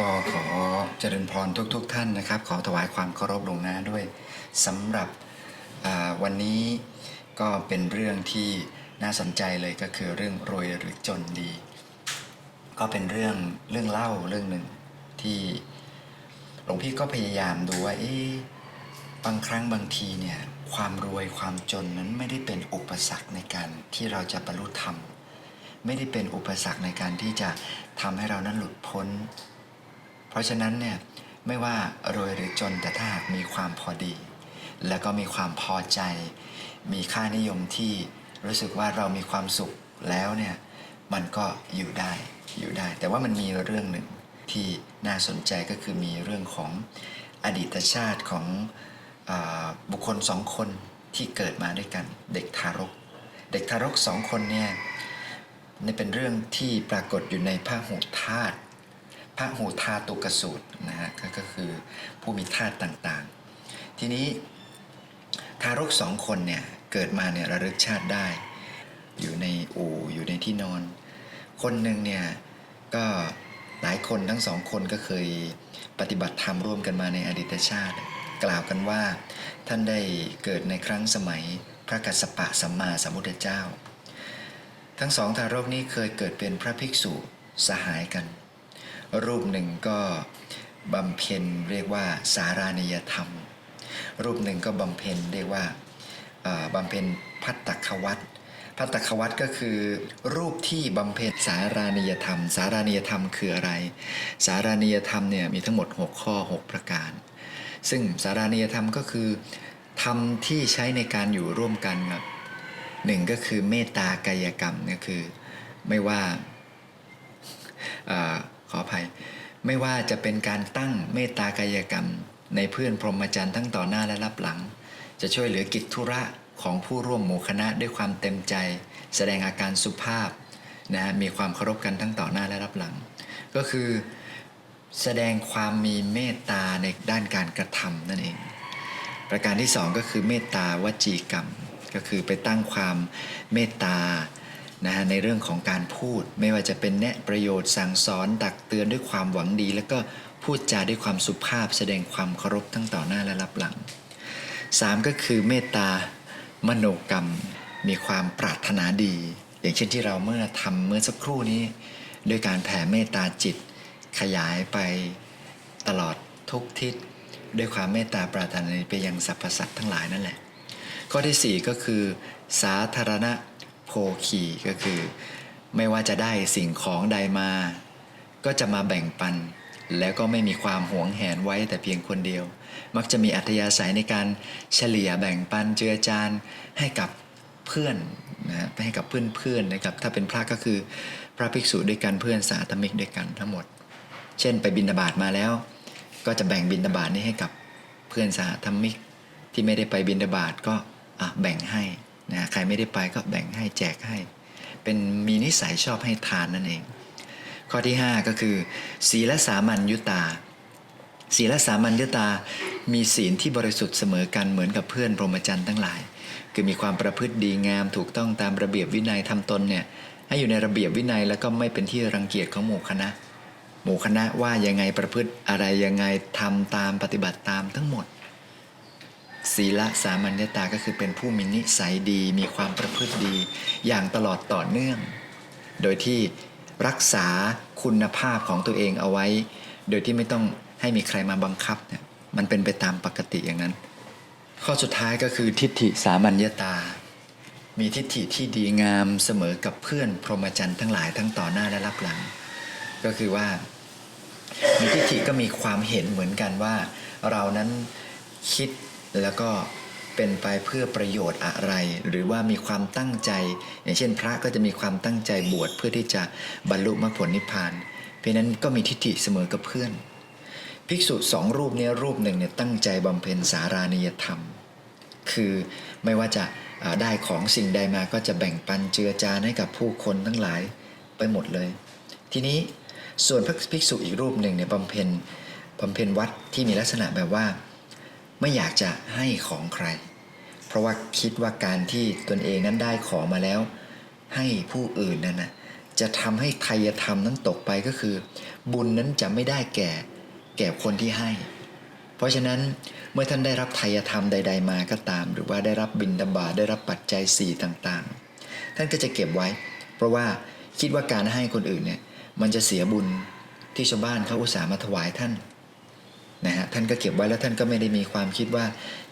ก็ขอเจริญพรทุกๆทท่านนะครับ ขอถวายความเคารพลงหน้าด้วยสำหรับวันนี้ก็เป็นเรื่องที่น่าสนใจเลยก็คือเรื่องรวยหรือจนดี ก็เป็นเรื่องเรื่องเล่าเรื่องหนึ่งที่หลวงพี่ก็พยายามดูว่าเอ๊ะบางครั้งบางทีเนี่ยความรวยความจนนั้นไม่ได้เป็นอุปสรรคในการที่เราจะบรรลุธรรม ไม่ได้เป็นอุปสรรคในการที่จะทำให้เรานั้นหลุดพ้น เพราะฉะนั้นเนี่ยไม่ว่ารวยหรือจนแต่ถ้าหากมีความพอดี แล้วก็มีความพอใจ มีค่านิยมที่รู้สึกว่าเรามีความสุขแล้วเนี่ยมันก็อยู่ได้อยู่ได้ แต่ว่ามันมีเรื่องหนึ่งที่น่าสนใจก็คือมีเรื่องของอดีตชาติของอบุคคลสองคนที่เกิดมาด้วยกันเด็กทารก เด็กทารกสองคนเนี่ยนี่เป็นเรื่องที่ปรากฏอยู่ในพระหูธาตุ ระโหธาตุกสูตรนะฮะก็ก็คือผู้มีธาตุต่างๆ ทีนี้ทารกสองคนเนี่ยเกิดมาเนี่ยระลึกชาติได้ อยู่ในอู่อยู่ในที่นอน คนหนึ่งเนี่ยก็หลายคนทั้งสองคนก็เคยปฏิบัติธรรมร่วมกันมาในอดีตชาติ กล่าวกันว่าท่านได้เกิดในครั้งสมัยพระกัสสปะสัมมาสัมพุทธเจ้า ทั้งสองทารกนี้เคยเกิดเป็นพระภิกษุสหายกัน รูปหนึ่งก็บำเพ็ญเรียกว่าสารานิยธรรม รูปหนึ่งก็บำเพ็ญเรียกว่าบำเพ็ญพัตตควัตพัตตควัตก็คือ รูปที่บำเพ็ญสารานิยธรรม สารานิยธรรมคืออะไร สารานิยธรรมเนี่ยมีทั้งหมด 6 ข้อ 6 ประการ ซึ่งสารานิยธรรมก็คือธรรมที่ใช้ในการอยู่ร่วมกันครับหนึ่งก็คือเมตตากายกรรมก็คือไม่ว่า ขออภัย ไม่ว่าจะเป็นการตั้งเมตตากายกรรม ในเพื่อนพรหมจรรย์ทั้งต่อหน้าและรับหลัง จะช่วยเหลือกิจธุระของผู้ร่วมหมู่คณะด้วยความเต็มใจ แสดงอาการสุภาพนะฮะมีความเคารพกันทั้งต่อหน้าและรับหลัง ก็คือแสดงความมีเมตตาในด้านการกระทำนั่นเอง ประการที่สองก็คือเมตตาวจีกรรม ก็คือไปตั้งความเมตตา นะฮะในเรื่องของการพูด ไม่ว่าจะเป็นแนะประโยชน์สั่งสอนตักเตือนด้วยความหวังดี แล้วก็พูดจาด้วยความสุภาพแสดงความเคารพทั้งต่อหน้าและรับหลังสามก็คือเมตตามโนกรรม มีความปรารถนาดี อย่างเช่นที่เราเมื่อทำเมื่อสักครู่นี้ด้วยการแผ่เมตตาจิต ขยายไปตลอดทุกทิศด้วยความเมตตาปรารถนาไปยังสรรพสัตว์ทั้งหลายนั่นแหละ ข้อที่ 4 ก็คือ สาธารณ โภคีก็คือ ไม่ว่าจะได้สิ่งของใดมา ก็จะมาแบ่งปัน แล้วก็ไม่มีความหวงแหนไว้แต่เพียงคนเดียว มักจะมีอัธยาศัยในการเฉลี่ยแบ่งปันเจือจานให้กับเพื่อนนะให้กับเพื่อนเพื่อนๆนะครับถ้าเป็นพระก็คือพระภิกษุด้วยกันเพื่อนสาธมิกด้วยกันทั้งหมด เช่นไปบินาบาตมาแล้ว ก็จะแบ่งบินาบาตนี้ให้กับเพื่อนสาธมิกที่ไม่ได้ไปบินาบาตก็แบ่งให้ นะใครไม่ได้ไปก็แบ่งให้แจกให้ เป็นมีนิสัยชอบให้ทานนั่นเอง ข้อที่ 5 ก็คือ ศีลสามัญยุตา ศีลสามัญยุตา มีศีลที่บริสุทธิ์เสมอกันเหมือนกับเพื่อนพรหมจรรย์ทั้งหลาย คือมีความประพฤติดีงามถูกต้องตามระเบียบวินัยทำตนเนี่ยให้อยู่ในระเบียบวินัยแล้วก็ไม่เป็นที่รังเกียจของหมู่คณะ หมู่คณะว่ายังไงประพฤติอะไรยังไงทำตามปฏิบัติตามทั้งหมด ศีลสามัญญตาก็คือเป็นผู้มีนิสัยดี มีความประพฤติดี อย่างตลอดต่อเนื่อง โดยที่รักษาคุณภาพของตัวเองเอาไว้ โดยที่ไม่ต้องให้มีใครมาบังคับเนี่ยมันเป็นไปตามปกติอย่างนั้น ข้อสุดท้ายก็คือทิฏฐิสามัญญตา มีทิฏฐิที่ดีงามเสมอกับเพื่อนพรหมจรรย์ทั้งหลายทั้งต่อหน้าและรับหลัง ก็คือว่ามีทิฏฐิก็มีความเห็นเหมือนกันว่า เรานั้นคิด แล้วก็เป็นไปเพื่อประโยชน์อะไร หรือว่ามีความตั้งใจ อย่างเช่น พระก็จะมีความตั้งใจบวชเพื่อที่จะบรรลุมรรคผลนิพพาน เพราะนั้นก็มีทิฏฐิเสมอกับเพื่อน ภิกษุสองรูปนี้รูปหนึ่งเนี่ยตั้งใจบำเพ็ญสารานิยธรรม คือไม่ว่าจะได้ของสิ่งใดมาก็จะแบ่งปันเจือจานให้กับผู้คนทั้งหลายไปหมดเลย ทีนี้ส่วนพระภิกษุอีกรูปหนึ่งเนี่ยบำเพ็ญบำเพ็ญวัดที่มีลักษณะแบบว่า ไม่อยากจะให้ของใคร เพราะว่าคิดว่าการที่ตนเองนั้นได้ของมาแล้ว ให้ผู้อื่นนั่นนะจะทำให้ไทยธรรมนั้นตกไปก็คือ บุญนั้นจะไม่ได้แก่แก่คนที่ให้ เพราะฉะนั้นเมื่อท่านได้รับไทยธรรมใด ๆ มาก็ตาม หรือว่าได้รับบิณฑบาตได้รับปัจจัยสี่ต่างๆ ท่านก็จะเก็บไว้ เพราะว่าคิดว่าการให้คนอื่นเนี่ยมันจะเสียบุญที่ชาวบ้านเขาอุตส่าห์มาถวายท่าน นะฮะท่านก็เก็บไว้แล้วท่านก็ไม่ได้มีความคิดว่า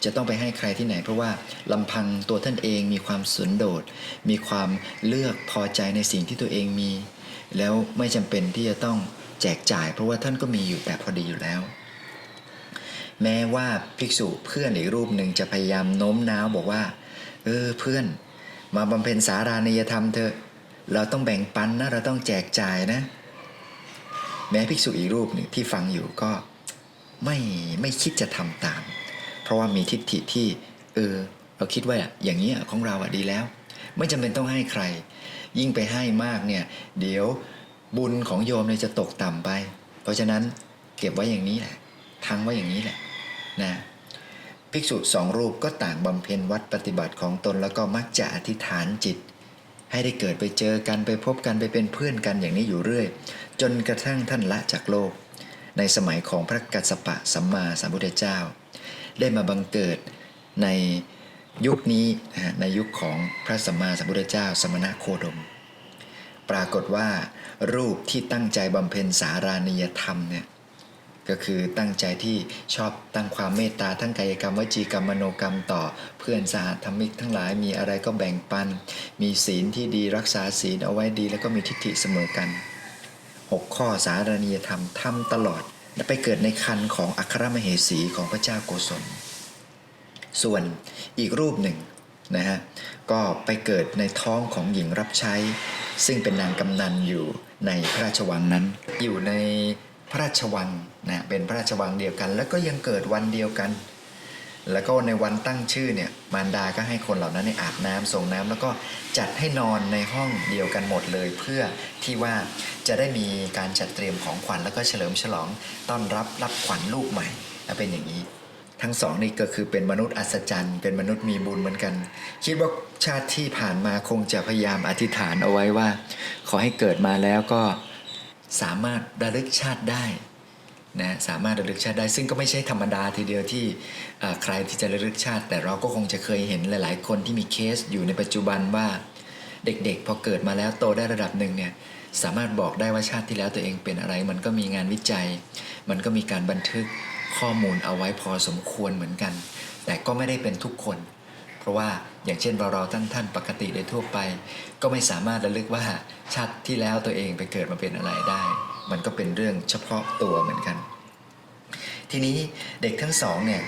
จะต้องไปให้ใครที่ไหน เพราะว่าลำพังตัวท่านเองมีความสันโดษ มีความเลือกพอใจในสิ่งที่ตัวเองมี แล้วไม่จำเป็นที่จะต้องแจกจ่าย เพราะว่าท่านก็มีอยู่แต่พอดีอยู่แล้ว แม้ว่าภิกษุเพื่อนอีกรูปหนึ่งจะพยายามโน้มน้าวบอกว่า เออเพื่อน มาบำเพ็ญสารานิยธรรมเถอะเราต้องแบ่งปันนะเราต้องแจกจ่ายนะ แม้ภิกษุอีกรูปหนึ่งที่ฟังอยู่ก็ ไม่ไม่คิดจะทำตาม เพราะว่ามีทิฏฐิที่เออเราคิดว่าอย่างนี้ของเราอะดีแล้ว ไม่จำเป็นต้องให้ใคร ยิ่งไปให้มากเนี่ยเดี๋ยวบุญของโยมเนี่ยจะตกต่ำไป เพราะฉะนั้นเก็บไว้อย่างนี้แหละทั้งไว้อย่างนี้แหละนะภิกษุสองรูปก็ต่างบำเพ็ญวัดปฏิบัติของตนแล้วก็มักจะอธิษฐานจิต ให้ได้เกิดไปเจอกันไปพบกันไปเป็นเพื่อนกันอย่างนี้อยู่เรื่อย จนกระทั่งท่านละจากโลก ในสมัยของพระกัสสปะสัมมาสัมพุทธเจ้า ได้มาบังเกิดในยุคนี้ในยุคของพระสัมมาสัมพุทธเจ้า สมณะโคดม ปรากฏว่า รูปที่ตั้งใจบำเพ็ญสารานิยธรรมเนี่ยก็คือตั้งใจที่ชอบตั้งความเมตตาทั้งกายกรรมวจีกรรมมโนกรรมต่อเพื่อนสหธรรมิกทั้งหลายมีอะไรก็แบ่งปัน มีศีลที่ดีรักษาศีลเอาไว้ดีแล้วก็มีทิฏฐิเสมอกัน 6 ข้อสารานิยธรรมทำตลอด ไปเกิดในคันของอัครมเหสีของพระเจ้าโกศล ส่วนอีกรูปหนึ่งนะฮะก็ไปเกิดในท้องของหญิงรับใช้ ซึ่งเป็นนางกำนันอยู่ในพระราชวังนั้น อยู่ในพระราชวังนะเป็นพระราชวังเดียวกัน แล้วก็ยังเกิดวันเดียวกัน แล้วก็ในวันตั้งชื่อเนี่ยมารดาก็ให้คนเหล่านั้นเนี่ยอาบน้ำส่งน้ำแล้วก็จัดให้นอนในห้องเดียวกันหมดเลย เพื่อที่ว่าจะได้มีการจัดเตรียมของขวัญแล้วก็เฉลิมฉลองต้อนรับรับขวัญลูกใหม่และเป็นอย่างนี้ ทั้งสองนี่ก็คือเป็นมนุษย์อัศจรรย์ เป็นมนุษย์มีบุญเหมือนกัน คิดว่าชาติที่ผ่านมาคงจะพยายามอธิษฐานเอาไว้ว่า ขอให้เกิดมาแล้วก็สามารถระลึกชาติได้ นะสามารถระลึกชาติได้ ซึ่งก็ไม่ใช่ธรรมดาทีเดียวที่ใครที่จะระลึกชาติ แต่เราก็คงจะเคยเห็นหลาย ๆ คนที่มีเคสอยู่ในปัจจุบันว่าเด็กๆ พอเกิดมาแล้วโตได้ระดับหนึ่งเนี่ยสามารถบอกได้ว่าชาติที่แล้วตัวเองเป็นอะไร มันก็มีงานวิจัย มันก็มีการบันทึกข้อมูลเอาไว้พอสมควรเหมือนกัน แต่ก็ไม่ได้เป็นทุกคน เพราะว่าอย่างเช่นเราเราท่านท่านปกติโดยทั่วไป ก็ไม่สามารถระลึกว่าชาติที่แล้วตัวเองไปเกิดมาเป็นอะไรได้ มันก็เป็นเรื่องเฉพาะตัวเหมือนกัน ทีนี้เด็กทั้งสองเนี่ย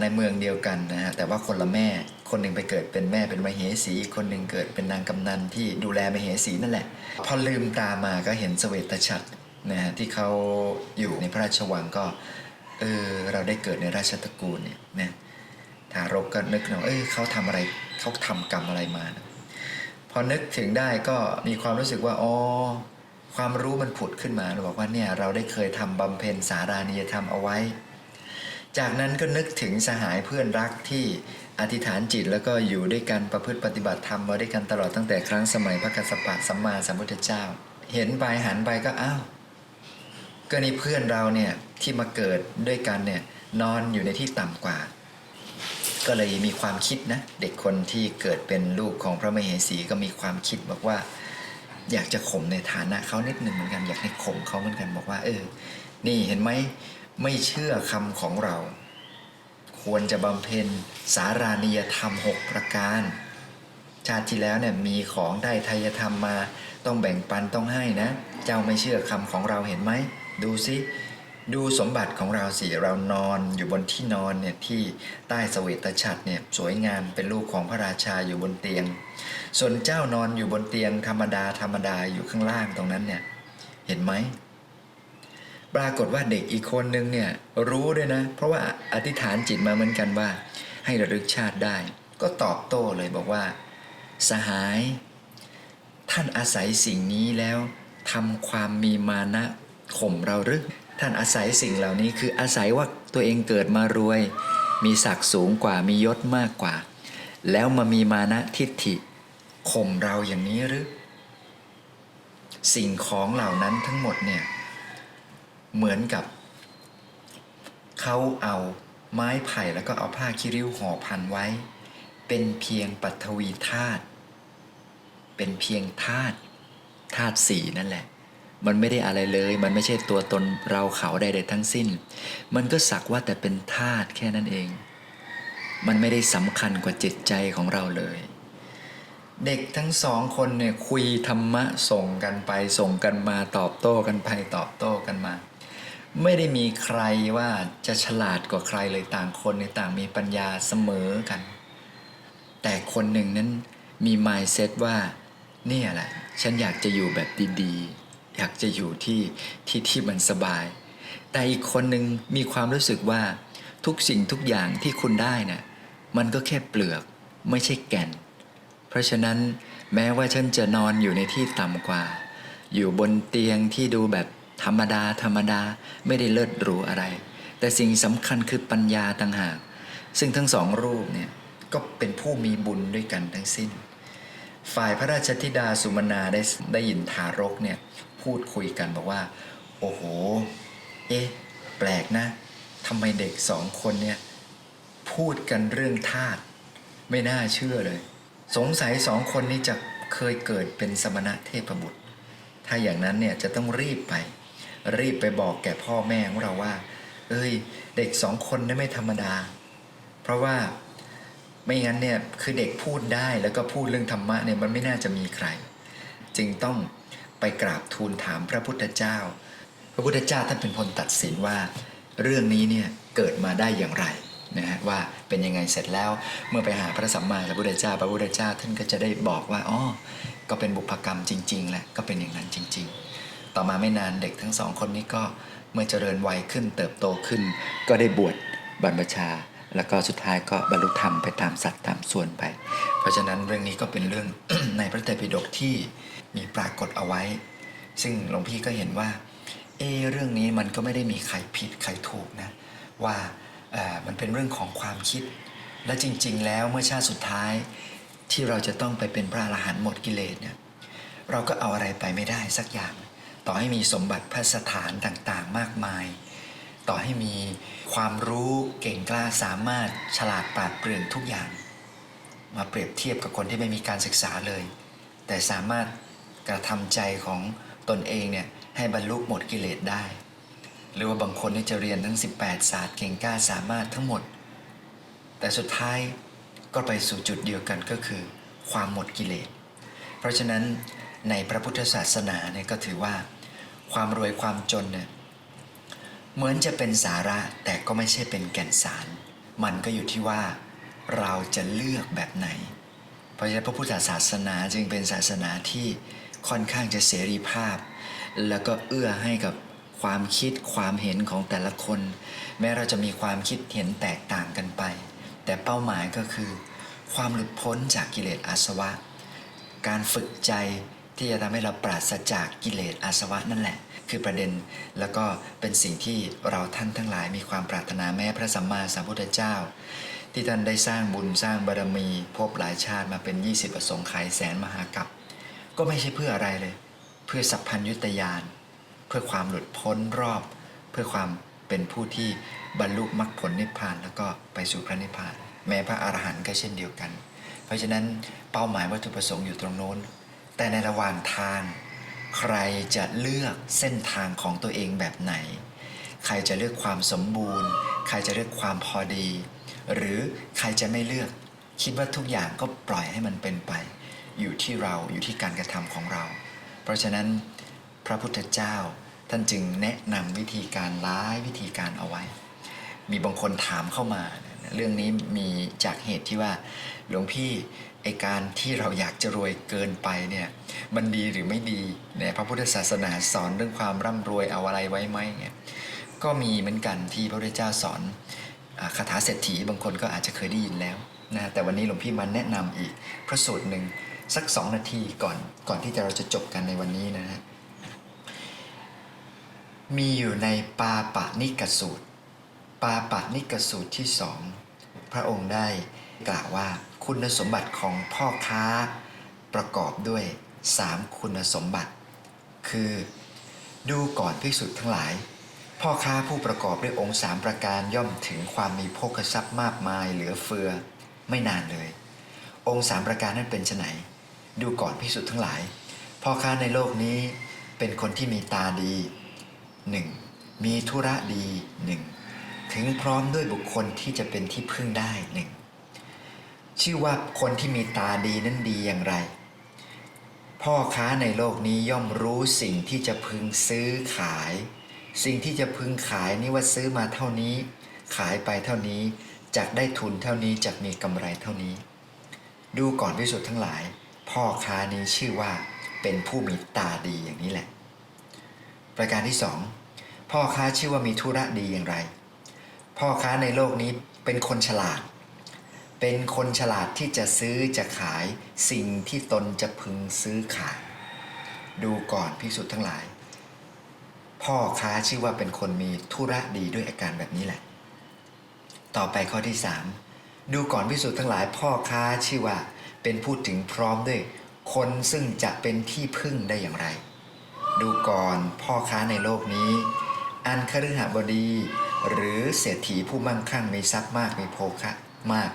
ในเมืองเดียวกันนะฮะแต่ว่าคนละแม่คนหนึ่งไปเกิดเป็นแม่เป็นมเหสีคนหนึ่งเกิดเป็นนางกำนันที่ดูแลมเหสีนั่นแหละ พอลืมตามาก็เห็นเสวตฉัตรนะฮะที่เขาอยู่ในพระราชวังก็เออเราได้เกิดในราชตระกูลเนี่ยนะทารกก็นึกถึงว่าเอ้ยเขาทำอะไรเขาทำกรรมอะไรมานะพอนึกถึงได้ก็มีความรู้สึกว่าอ๋อ ความรู้มันผุดขึ้นมาเราบอกว่าเนี่ยเราได้เคยทำบำเพ็ญสารานิยธรรมเอาไว้ จากนั้นก็นึกถึงสหายเพื่อนรักที่อธิษฐานจิตแล้วก็อยู่ด้วยกันประพฤติปฏิบัติธรรมมาด้วยกันตลอดตั้งแต่ครั้งสมัยพระกัสสปะสัมมาสัมพุทธเจ้า เห็นไปหันไปก็อ้าวก็นี่เพื่อนเราเนี่ยที่มาเกิดด้วยกันเนี่ยนอนอยู่ในที่ต่ำกว่า ก็เลยมีความคิดนะ เด็กคนที่เกิดเป็นลูกของพระมเหสีก็มีความคิดบอกว่า อยากจะข่มในฐานะเขานิดหนึ่งเหมือนกัน อยากให้ข่มเขาเหมือนกันบอกว่า เออ นี่เห็นไหมไม่เชื่อคำของเรา ควรจะบำเพ็ญสารานิยธรรมหกประการ ชาติที่แล้วเนี่ยมีของได้ทายธรรมมาต้องแบ่งปันต้องให้นะ เจ้าไม่เชื่อคำของเราเห็นไหมดูสิดูสมบัติของเราสิเรานอนอยู่บนที่นอนเนี่ยที่ใต้เสวตฉัตรเนี่ยสวยงามเป็นลูกของพระราชาอยู่บนเตียง ส่วนเจ้านอนอยู่บนเตียงธรรมดาธรรมดาอยู่ข้างล่างตรงนั้นเนี่ยเห็นไหมปรากฏว่าเด็กอีกคนนึงเนี่ยรู้ด้วยนะ เพราะว่าอธิษฐานจิตมาเหมือนกันว่า ให้ระลึกชาติได้ ก็ตอบโต้เลยบอกว่า สหาย ท่านอาศัยสิ่งนี้แล้วทำความมีมานะข่มเราหรือท่านอาศัยสิ่งเหล่านี้คืออาศัยว่าตัวเองเกิดมารวย มีศักดิ์สูงกว่ามียศมากกว่า แล้วมามีมานะทิฏฐิ ข่มเราอย่างนี้หรือ สิ่งของเหล่านั้นทั้งหมดเนี่ย เหมือนกับเขาเอาไม้ไผ่แล้วก็เอาผ้าคีริ้วห่อพันไว้ เป็นเพียงปัทวีธาตุเป็นเพียงธาตุธาตุสีนั่นแหละ มันไม่ได้อะไรเลย มันไม่ใช่ตัวตนเราเขาใดๆทั้งสิ้น มันก็สักว่าแต่เป็นธาตุแค่นั้นเอง มันไม่ได้สำคัญกว่าจิตใจของเราเลย เด็กทั้งสองคนเนี่ยคุยธรรมะส่งกันไปส่งกันมาตอบโต้กันไปตอบโต้กันมา ไม่ได้มีใครว่าจะฉลาดกว่าใครเลยต่างคนในต่างมีปัญญาเสมอกัน แต่คนหนึ่งนั้นมี mindset ว่าเนี่ยแหละฉันอยากจะอยู่แบบดีๆ อยากจะอยู่ที่ที่ที่มันสบาย แต่อีกคนหนึ่งมีความรู้สึกว่าทุกสิ่งทุกอย่างที่คุณได้น่ะมันก็แค่เปลือกไม่ใช่แก่น เพราะฉะนั้นแม้ว่าฉันจะนอนอยู่ในที่ต่ำกว่า อยู่บนเตียงที่ดูแบบธรรมดาธรรมดาไม่ได้เลิศหรูอะไร แต่สิ่งสำคัญคือปัญญาต่างหาก ซึ่งทั้งสองรูปเนี่ยก็เป็นผู้มีบุญด้วยกันทั้งสิ้น ฝ่ายพระราชธิดาสุมนาได้ได้ยินทารกเนี่ยพูดคุยกันบอกว่า โอ้โห เอ๊ะ แปลกนะทำไมเด็กสองคนเนี่ยพูดกันเรื่องทาสไม่น่าเชื่อเลย สงสัยสองคนนี้จะเคยเกิดเป็นสมณะเทพบุตร ถ้าอย่างนั้นเนี่ยจะต้องรีบไป รีบไปบอกแก่พ่อแม่ของเราว่า เอ้ย เด็กสองคนนี่ไม่ธรรมดา เพราะว่าไม่งั้นเนี่ยคือเด็กพูดได้แล้วก็พูดเรื่องธรรมะเนี่ยมันไม่น่าจะมีใคร จึงต้องไปกราบทูลถามพระพุทธเจ้า พระพุทธเจ้าท่านเป็นคนตัดสินว่า เรื่องนี้เนี่ยเกิดมาได้อย่างไร นะฮะว่าเป็นยังไงเสร็จแล้วเมื่อไปหาพระสัมมาสัมพุทธเจ้า พระพุทธเจ้าท่านก็จะได้บอกว่าอ๋อก็เป็นบุพกรรมจริงๆแหละก็เป็นอย่างนั้นจริง ๆ ต่อมาไม่นานเด็กทั้งสองคนนี้ก็เมื่อเจริญวัยขึ้นเติบโตขึ้น ก็ได้บวชบรรพชา แล้วก็สุดท้ายก็บรรลุธรรมไปตามสัตว์ตามส่วนไป เพราะฉะนั้นเรื่องนี้ก็เป็นเรื่องในพระไตรปิฎกที่มีปรากฏเอาไว้ ซึ่งหลวงพี่ก็เห็นว่าเอเรื่องนี้มันก็ไม่ได้มีใครผิดใครถูกนะว่า มันเป็นเรื่องของความคิด และจริง ๆ แล้วเมื่อชาติสุดท้ายที่เราจะต้องไปเป็นพระอรหันต์หมดกิเลสเนี่ยเราก็เอาอะไรไปไม่ได้สักอย่าง ต่อให้มีสมบัติพระสถานต่างๆ มากมาย ต่อให้มีความรู้เก่งกล้าสามารถฉลาดปราดเปรื่องทุกอย่าง มาเปรียบเทียบกับคนที่ไม่มีการศึกษาเลย แต่สามารถกระทำใจของตนเองเนี่ยให้บรรลุหมดกิเลสได้ หรือว่าบางคนนี่จะเรียนทั้ง 18 ศาสตร์เก่งกล้าสามารถทั้งหมด แต่สุดท้ายก็ไปสู่จุดเดียวกันก็คือ ความหมดกิเลส เพราะฉะนั้นในพระพุทธศาสนาเนี่ยก็ถือว่า ความรวยความจนเนี่ยเหมือนจะเป็นสาระแต่ก็ไม่ใช่เป็นแก่นสาร มันก็อยู่ที่ว่าเราจะเลือกแบบไหน เพราะฉะนั้นพระพุทธศาสนาจึงเป็นศาสนาที่ค่อนข้างจะเสรีภาพ แล้วก็เอื้อให้กับ ความคิดความเห็นของแต่ละคน แม้เราจะมีความคิดเห็นแตกต่างกันไป แต่เป้าหมายก็คือ ความหลุดพ้นจากกิเลสอาสวะ การฝึกใจที่จะทำให้เราปราศจากกิเลสอาสวะนั่นแหละ คือประเด็นแล้วก็เป็นสิ่งที่เราท่านทั้งหลายมีความปรารถนาแม้พระสัมมาสัมพุทธเจ้า ที่ท่านได้สร้างบุญสร้างบารมี พบหลายชาติมาเป็น 20 ประสงค์ไขยแสนมหากัปก็ไม่ใช่เพื่ออะไรเลย เพื่อสัพพัญยุตยาน เพื่อความหลุดพ้นรอบ เพื่อความเป็นผู้ที่บรรลุมรรคผลนิพพานแล้วก็ไปสู่พระนิพพาน แม้พระอรหันต์ก็เช่นเดียวกัน เพราะฉะนั้นเป้าหมายวัตถุประสงค์อยู่ตรงโน้น แต่ในระหว่างทาง ใครจะเลือกเส้นทางของตัวเองแบบไหน ใครจะเลือกความสมบูรณ์ ใครจะเลือกความพอดี หรือใครจะไม่เลือกคิดว่าทุกอย่างก็ปล่อยให้มันเป็นไป อยู่ที่เราอยู่ที่การกระทำของเรา เพราะฉะนั้น พระพุทธเจ้า ท่านจึงแนะนำวิธีการร้ายวิธีการเอาไว้ มีบางคนถามเข้ามา เรื่องนี้มีจากเหตุที่ว่าหลวงพี่ไอการที่เราอยากจะรวยเกินไปเนี่ยมันดีหรือไม่ดีเนี่ยพระพุทธศาสนาสอนเรื่องความร่ำรวยเอาอะไรไว้ไหมเนี่ยก็มีเหมือนกันที่พระพุทธเจ้าสอนอคาถาเศรษฐีบางคนก็อาจจะเคยได้ยินแล้วนะแต่วันนี้หลวงพี่มาแนะนำอีกพระสูตรหนึ่งสักสองนาทีก่อนก่อนที่จะเราจะจบกันในวันนี้นะฮะ มีอยู่ในปาปะนิกสูตร ปาปะนิกสูตรที่สองพระองค์ได้กล่าวว่าคุณสมบัติของพ่อค้าประกอบด้วยสามคุณสมบัติ คือ ดูก่อนภิกษุทั้งหลาย พ่อค้าผู้ประกอบด้วยองค์สามประการย่อมถึงความมีโภคทรัพย์มากมายเหลือเฟือไม่นานเลย องค์สามประการนั้นเป็นไฉนดูก่อนภิกษุทั้งหลาย พ่อค้าในโลกนี้เป็นคนที่มีตาดี หนึ่งมีธุระดีหนึ่งถึงพร้อมด้วยบุคคลที่จะเป็นที่พึ่งได้หนึ่งชื่อว่าคนที่มีตาดีนั้นดีอย่างไร พ่อค้าในโลกนี้ย่อมรู้สิ่งที่จะพึงซื้อขาย สิ่งที่จะพึงขายนี่ว่าซื้อมาเท่านี้ ขายไปเท่านี้จะได้ทุนเท่านี้จะมีกำไรเท่านี้ ดูก่อนพิสุทธ์ทั้งหลาย พ่อค้านี้ชื่อว่าเป็นผู้มีตาดีอย่างนี้แหละ ประการที่สอง พ่อค้าชื่อว่ามีธุระดีอย่างไร พ่อค้าในโลกนี้เป็นคนฉลาด เป็นคนฉลาดที่จะซื้อจะขายสิ่งที่ตนจะพึงซื้อขาย ดูก่อนพิสุทธ์ทั้งหลาย พ่อค้าชื่อว่าเป็นคนมีธุระดีด้วยอาการแบบนี้แหละ ต่อไปข้อที่ 3 ดูก่อนพิสุทธ์ทั้งหลาย พ่อค้าชื่อว่าเป็นผู้ถึงพร้อมด้วยคนซึ่งจะเป็นที่พึ่งได้อย่างไร ดูก่อนพ่อค้าในโลกนี้ อันคฤหบดี หรือเศรษฐีผู้มั่งคั่งมีทรัพย์มากมีโภคะมาก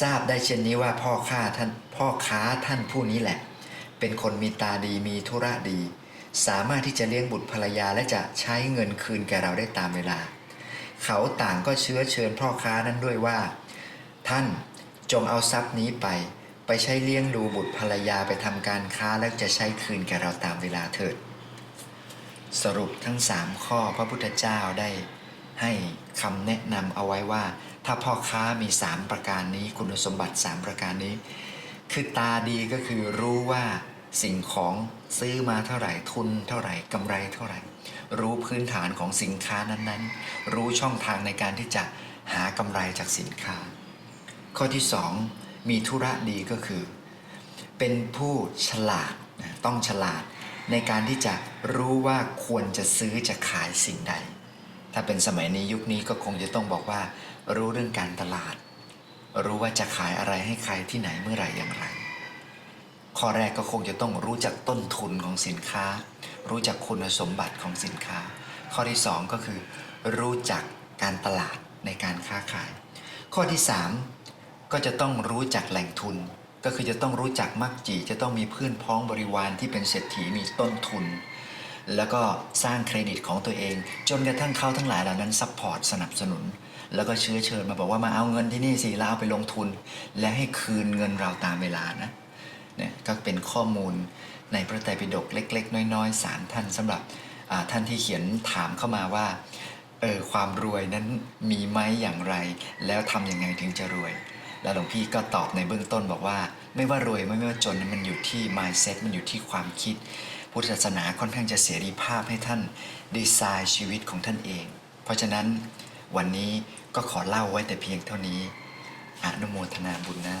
ทราบได้เช่นนี้ว่าพ่อค้าท่านพ่อค้าท่านผู้นี้แหละ เป็นคนมีตาดีมีธุระดี สามารถที่จะเลี้ยงบุตรภรรยาและจะใช้เงินคืนแก่เราได้ตามเวลา เขาต่างก็เชื้อเชิญพ่อค้านั้นด้วยว่า ท่านจงเอาทรัพย์นี้ไปไปใช้เลี้ยงดูบุตรภรรยาไปทำการค้าแล้วจะใช้คืนแก่เราตามเวลาเถิด สรุปทั้งสามข้อพระพุทธเจ้าได้ให้คำแนะนำเอาไว้ว่า ถ้าพ่อค้ามีสามประการนี้คุณสมบัติสามประการนี้ คือตาดีก็คือรู้ว่าสิ่งของซื้อมาเท่าไหร่ทุนเท่าไหร่กำไรเท่าไหร่ รู้พื้นฐานของสินค้านั้นๆ รู้ช่องทางในการที่จะหากำไรจากสินค้า ข้อที่สองมีธุระดีก็คือ เป็นผู้ฉลาดต้องฉลาด ในการที่จะรู้ว่าควรจะซื้อจะขายสิ่งใด ถ้าเป็นสมัยนี้ยุคนี้ก็คงจะต้องบอกว่า รู้เรื่องการตลาด รู้ว่าจะขายอะไรให้ใครที่ไหนเมื่อไหร่อย่างไร ข้อแรกก็คงจะต้องรู้จักต้นทุนของสินค้า รู้จักคุณสมบัติของสินค้า ข้อที่สองก็คือ รู้จักการตลาดในการค้าขาย ข้อที่สามก็จะต้องรู้จักแหล่งทุน ก็คือจะต้องรู้จักมักจีจะต้องมีเพื่อนพ้องบริวารที่เป็นเศรษฐีมีต้นทุน แล้วก็สร้างเครดิตของตัวเอง จนกระทั่งเขาทั้งหลายเหล่านั้นซัพพอร์ตสนับสนุน แล้วก็เชื้อเชิญมาบอกว่ามาเอาเงินที่นี่สิแล้วเอาไปลงทุน และให้คืนเงินเราตามเวลานะเนี่ยก็เป็นข้อมูลในพระไตรปิฎกเล็ก ๆ น้อยๆสารท่านสำหรับท่านที่เขียนถามเข้ามาว่าเออความรวยนั้นมีไหมอย่างไร แล้วทำยังไงถึงจะรวย แล้วหลวงพี่ก็ตอบในเบื้องต้นบอกว่า ไม่ว่ารวยไม่ว่าจนมันอยู่ที่ mindset มันอยู่ที่ความคิด พุทธศาสนาค่อนข้างจะเสรีภาพให้ท่านดีไซน์ชีวิตของท่านเอง เพราะฉะนั้นวันนี้ก็ขอเล่าไว้แต่เพียงเท่านี้อนุโมทนาบุญนะ